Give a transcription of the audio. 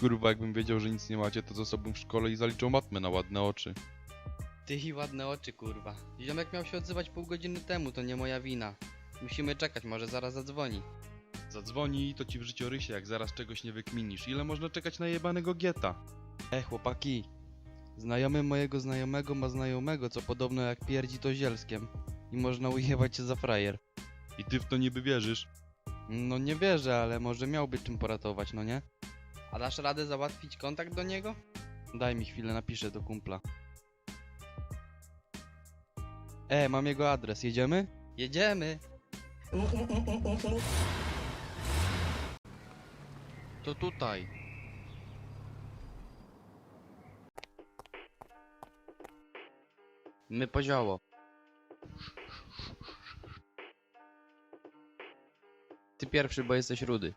Kurwa, jakbym wiedział, że nic nie macie, to ze sobą w szkole i zaliczą matmę na ładne oczy. Ty i ładne oczy, kurwa. Ziomek miał się odzywać pół godziny temu, to nie moja wina. Musimy czekać, może zaraz zadzwoni. Zadzwoni to ci w życiorysie, jak zaraz czegoś nie wykminisz. Ile można czekać na jebanego gieta? E, chłopaki. Znajomy mojego znajomego ma znajomego, co podobno jak pierdzi to zielskiem. I można ujebać się za frajer. I ty w to niby wierzysz? No nie wierzę, ale może miałby czym poratować, no nie? A dasz radę załatwić kontakt do niego? Daj mi chwilę, napiszę do kumpla. E, mam jego adres, jedziemy? Jedziemy! To tutaj. My pozioło. Ty pierwszy, bo jesteś rudy.